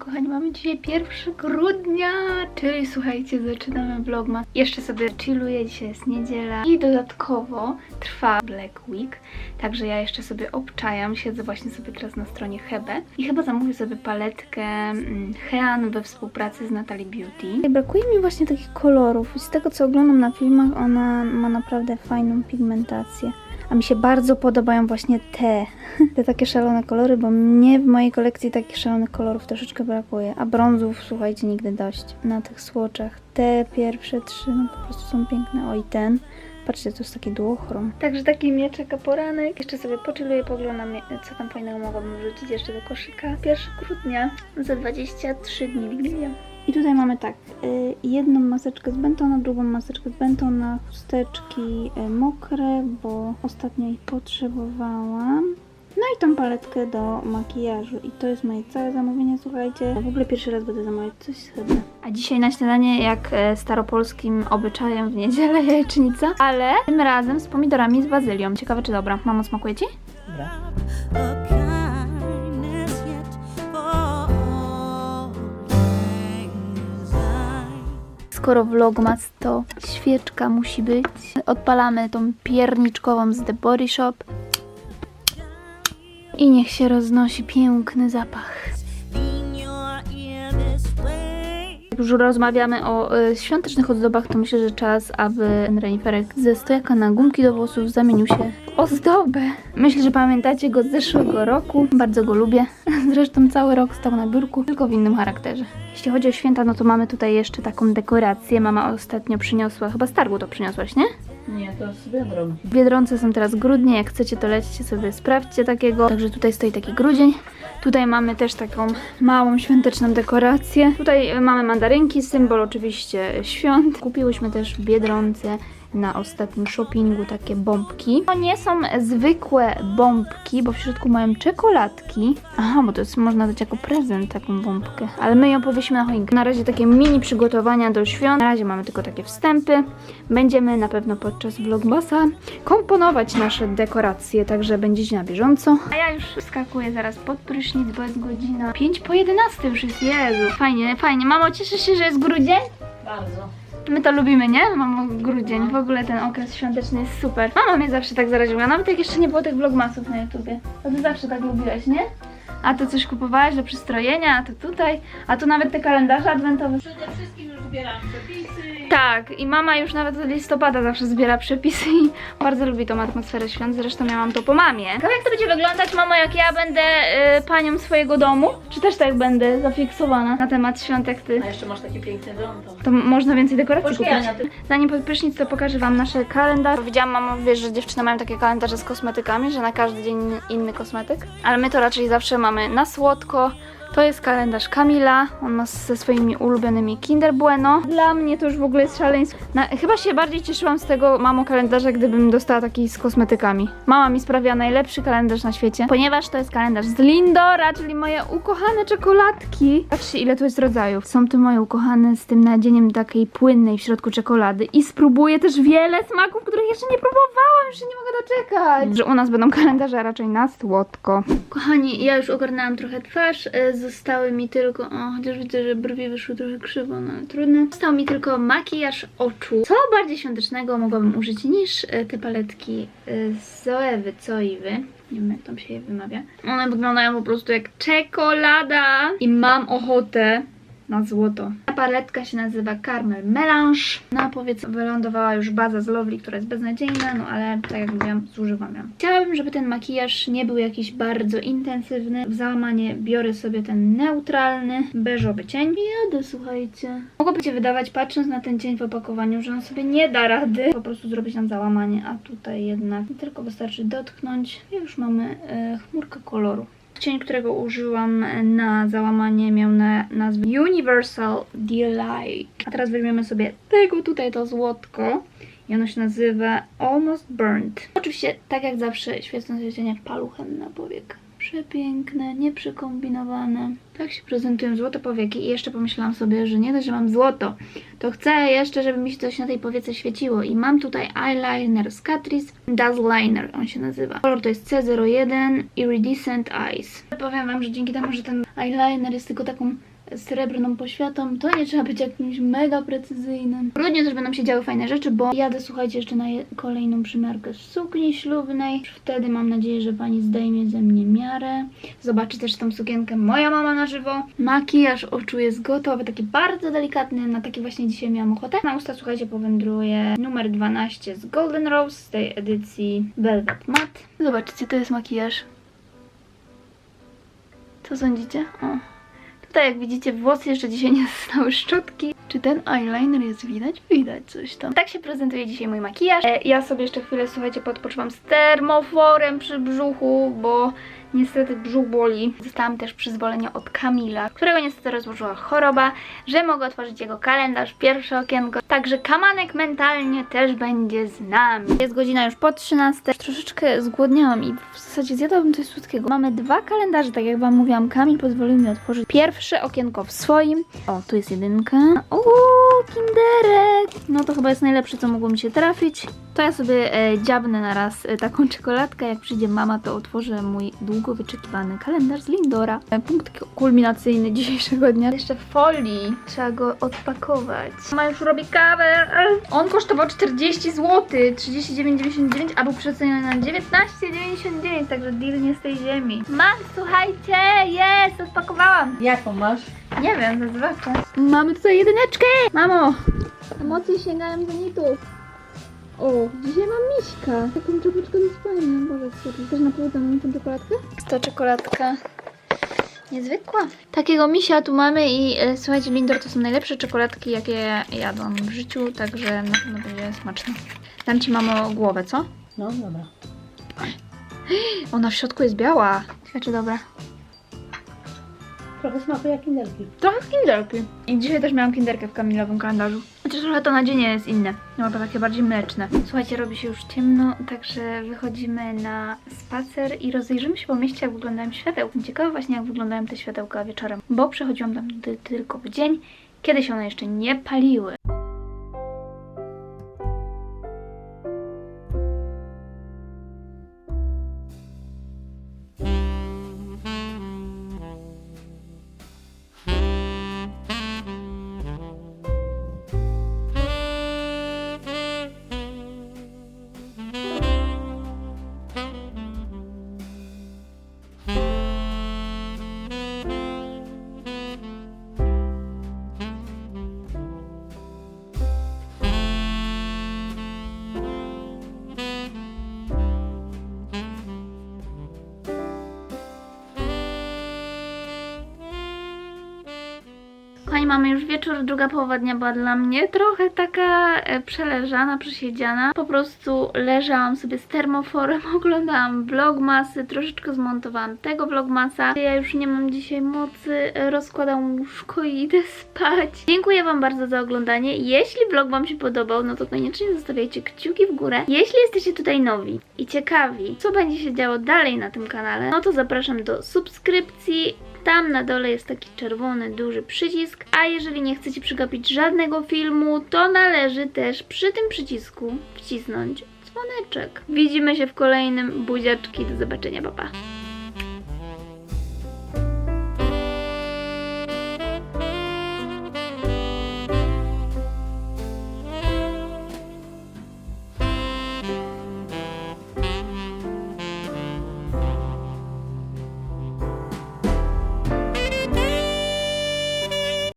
Kochani, mamy dzisiaj 1 grudnia, czyli słuchajcie, zaczynamy vlogmas. Jeszcze sobie chilluję, dzisiaj jest niedziela i dodatkowo trwa Black Week, także ja jeszcze sobie obczajam, siedzę właśnie sobie teraz na stronie Hebe i chyba zamówię sobie paletkę mm, Hean we współpracy z Natalie Beauty. Brakuje mi właśnie takich kolorów z tego co oglądam na filmach, ona ma naprawdę fajną pigmentację. A mi się bardzo podobają właśnie te, te takie szalone kolory, bo mnie w mojej kolekcji takich szalonych kolorów troszeczkę brakuje. A brązów, słuchajcie, nigdy dość. Na tych słoczach te pierwsze trzy no po prostu są piękne. O i ten. Patrzcie, to jest taki duochrom. Także taki mnie czeka poranek. Jeszcze sobie poczyluję, poglądam, co tam fajnego mogłabym wrzucić jeszcze do koszyka. 1 grudnia, za 23 dni Wigilia. I tutaj mamy tak, y, jedną maseczkę z Bentona, drugą maseczkę z Bentona, chusteczki y, mokre, bo ostatnio ich potrzebowałam. No i tą paletkę do makijażu. I to jest moje całe zamówienie, słuchajcie. W ogóle pierwszy raz będę zamawiać coś Hedy. A dzisiaj na śniadanie, jak e, staropolskim obyczajem w niedzielę, jajecznica, ale tym razem z pomidorami z bazylią. Ciekawe czy dobra. Mamo, smakuje Ci? Skoro vlogmas to świeczka musi być. Odpalamy tą pierniczkową z The Body Shop. I niech się roznosi piękny zapach. Już rozmawiamy o y, świątecznych ozdobach, to myślę, że czas, aby reniferek ze stojaka na gumki do włosów zamienił się w ozdobę. Myślę, że pamiętacie go z zeszłego roku. Bardzo go lubię. Zresztą cały rok stał na biurku, tylko w innym charakterze. Jeśli chodzi o święta, no to mamy tutaj jeszcze taką dekorację. Mama ostatnio przyniosła, chyba z targu to przyniosłaś, nie? Nie, to z Biedronki. W Biedronce są teraz grudnie, jak chcecie to lećcie sobie, sprawdźcie takiego. Także tutaj stoi taki grudzień. Tutaj mamy też taką małą świąteczną dekorację. Tutaj mamy mandarynki, symbol oczywiście świąt. Kupiłyśmy też w Biedronce na ostatnim shoppingu takie bombki. To nie są zwykłe bombki, bo w środku mają czekoladki. Aha, bo to jest można dać jako prezent taką bombkę. Ale my ją powiesimy na choinkę. Na razie takie mini przygotowania do świąt. Na razie mamy tylko takie wstępy. Będziemy na pewno podczas vlogmasa komponować nasze dekoracje, także będziecie na bieżąco. A ja już skakuję zaraz pod prysznic, bo jest godzina 5 po 11 już jest, Jezu. Fajnie, fajnie. Mamo, cieszysz się, że jest grudzień? Bardzo. My to lubimy, nie? Mamo, grudzień. W ogóle ten okres świąteczny jest super. Mama mnie zawsze tak zaraziła, nawet jak jeszcze nie było tych vlogmasów na YouTubie. To ty zawsze tak lubiłaś, nie? A to coś kupowałaś do przystrojenia, a to tutaj, a tu nawet te kalendarze adwentowe. Przede wszystkim już zbieram przepisy. Tak, i mama już nawet od listopada zawsze zbiera przepisy i bardzo lubi tą atmosferę świąt, zresztą miałam to po mamie. Ciekawe jak to będzie wyglądać, mamo, jak ja będę y, panią swojego domu? Czy też tak będę zafiksowana na temat świąt jak ty? A jeszcze masz taki piękny dom, to... To można więcej dekoracji Poczekaj, kupić. Ty- Zanim pod prysznic, to pokażę wam nasze kalendarze. Widziałam, mamo, wiesz, że dziewczyny mają takie kalendarze z kosmetykami, że na każdy dzień inny kosmetyk. Ale my to raczej zawsze mamy na słodko. To jest kalendarz Kamila, on ma ze swoimi ulubionymi Kinder Bueno. Dla mnie to już w ogóle jest szaleństwo. Na, chyba się bardziej cieszyłam z tego, mamo, kalendarza, gdybym dostała taki z kosmetykami. Mama mi sprawia najlepszy kalendarz na świecie, ponieważ to jest kalendarz z Lindora, czyli moje ukochane czekoladki. Patrzcie, ile tu jest rodzajów. Są tu moje ukochane z tym nadzieniem takiej płynnej w środku czekolady. I spróbuję też wiele smaków, których jeszcze nie próbowałam, już nie mogę doczekać. Że u nas będą kalendarze raczej na słodko. Kochani, ja już ogarnęłam trochę twarz. Zostały mi tylko, o, chociaż widzę, że brwi wyszły trochę krzywo, no ale trudno. Został mi tylko makijaż oczu. Co bardziej świątecznego mogłabym użyć niż e, te paletki e, z Zoewy Coiwy. Nie wiem, jak tam się je wymawia. One wyglądają po prostu jak czekolada. I mam ochotę na złoto. Ta paletka się nazywa Carmel Melange. Na powiedz wylądowała już baza z Lovely, która jest beznadziejna, no ale tak jak mówiłam, zużywam ją. Chciałabym, żeby ten makijaż nie był jakiś bardzo intensywny. W załamanie biorę sobie ten neutralny, beżowy cień. I jadę, słuchajcie. Mogłoby się wydawać, patrząc na ten cień w opakowaniu, że on sobie nie da rady po prostu zrobić nam załamanie, a tutaj jednak tylko wystarczy dotknąć i już mamy e, chmurkę koloru. Cień, którego użyłam na załamanie miał na nazwę Universal Delight. A teraz weźmiemy sobie tego tutaj, to złotko. I ono się nazywa Almost Burnt. Oczywiście, tak jak zawsze, świecąc się cienie paluchem na powiek. Przepiękne, nieprzekombinowane. Tak się prezentują złote powieki i jeszcze pomyślałam sobie, że nie dość, że mam złoto, to chcę jeszcze, żeby mi się coś na tej powiece świeciło i mam tutaj eyeliner z Catrice Dazzliner, on się nazywa. Kolor to jest C01 Iridescent Eyes. Powiem wam, że dzięki temu, że ten eyeliner jest tylko taką srebrną poświatą, to nie trzeba być jakimś mega precyzyjnym. W grudniu też będą się działy fajne rzeczy, bo jadę, słuchajcie, jeszcze na kolejną przymiarkę sukni ślubnej. Wtedy mam nadzieję, że pani zdejmie ze mnie miarę. Zobaczy też tą sukienkę moja mama na żywo. Makijaż oczu jest gotowy, taki bardzo delikatny, na taki właśnie dzisiaj miałam ochotę. Na usta, słuchajcie, powędruje numer 12 z Golden Rose z tej edycji Velvet Matte. Zobaczcie, to jest makijaż. Co sądzicie? O. Tutaj jak widzicie włosy jeszcze dzisiaj nie zostały szczotki. Czy ten eyeliner jest widać? Widać coś tam. Tak się prezentuje dzisiaj mój makijaż. E, ja sobie jeszcze chwilę, słuchajcie, podpoczywam z termoforem przy brzuchu, bo niestety brzuch boli. Dostałam też przyzwolenie od Kamila, którego niestety rozłożyła choroba, że mogę otworzyć jego kalendarz, pierwsze okienko. Także kamanek mentalnie też będzie z nami. Jest godzina już po 13. Troszeczkę zgłodniałam i w zasadzie zjadłabym coś słodkiego. Mamy dwa kalendarze, tak jak wam mówiłam. Kamil pozwolił mi otworzyć pierwsze okienko w swoim. O, tu jest jedynka. Uuu, kinderek! No to chyba jest najlepsze, co mogło mi się trafić. To ja sobie e, dziabnę na raz e, taką czekoladkę. Jak przyjdzie mama, to otworzę mój długo wyczekiwany kalendarz z Lindora. Punkt kulminacyjny dzisiejszego dnia. Jeszcze w folii. Trzeba go odpakować. Mama już robi kawę. On kosztował 40 zł. 39,99, a był przeceniony na 19,99, także deal nie z tej ziemi. Mam, słuchajcie, jest, odpakowałam. Jaką masz? Nie wiem, zobaczę. Mamy tutaj jedyneczkę! Mamo! Emocje sięgają zenitów. O, dzisiaj mam miśka. Taką czapeczkę do spania. Boże, super. Też na pół mam tą czekoladkę? Ta czekoladka niezwykła. Takiego misia tu mamy i e, słuchajcie, Lindor to są najlepsze czekoladki, jakie jadłam w życiu, także na pewno będzie smaczne. Dam Ci, mamo, głowę, co? No dobra. Ona w środku jest biała. Znaczy, dobra. Trochę smakuje jak kinderki. Trochę kinderki. I dzisiaj też miałam kinderkę w kamilowym kalendarzu. Chociaż trochę to nadzienie jest inne. No to takie bardziej mleczne. Słuchajcie, robi się już ciemno, także wychodzimy na spacer i rozejrzymy się po mieście, jak wyglądają światełka. Ciekawe właśnie, jak wyglądają te światełka wieczorem. Bo przechodziłam tam ty- tylko w dzień, kiedy się one jeszcze nie paliły. Kochani, mamy już wieczór, druga połowa dnia była dla mnie trochę taka e, przeleżana, przesiedziana. Po prostu leżałam sobie z termoforem, oglądałam vlogmasy, troszeczkę zmontowałam tego vlogmasa. Ja już nie mam dzisiaj mocy, e, rozkładam łóżko i idę spać. Dziękuję Wam bardzo za oglądanie. Jeśli vlog Wam się podobał, no to koniecznie zostawiajcie kciuki w górę. Jeśli jesteście tutaj nowi i ciekawi, co będzie się działo dalej na tym kanale, no to zapraszam do subskrypcji. Tam na dole jest taki czerwony, duży przycisk, a jeżeli nie chcecie przegapić żadnego filmu, to należy też przy tym przycisku wcisnąć dzwoneczek. Widzimy się w kolejnym buziaczki. Do zobaczenia, papa. Pa.